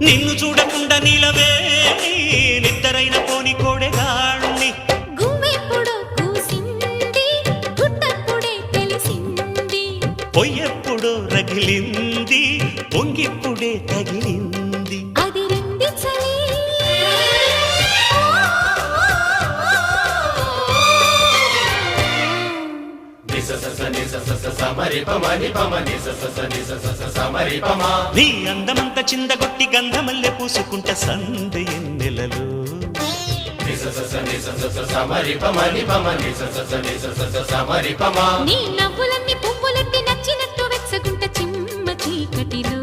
నిన్ను చూడకుండా నీలవే నిద్దరైన పోని కోడెగాణ్ణి పొయ్యెప్పుడో రగిలింది పొంగిప్పుడే తగిలింది. నీ అందమంత చిందగొట్టి గంధమల్లె పూసుకుంట సంధి నెలలు నీ నవ్వులన్నీ పువ్వులెత్తి నచ్చినట్టు వెచ్చగుంట చిమ్మ చీకటిలో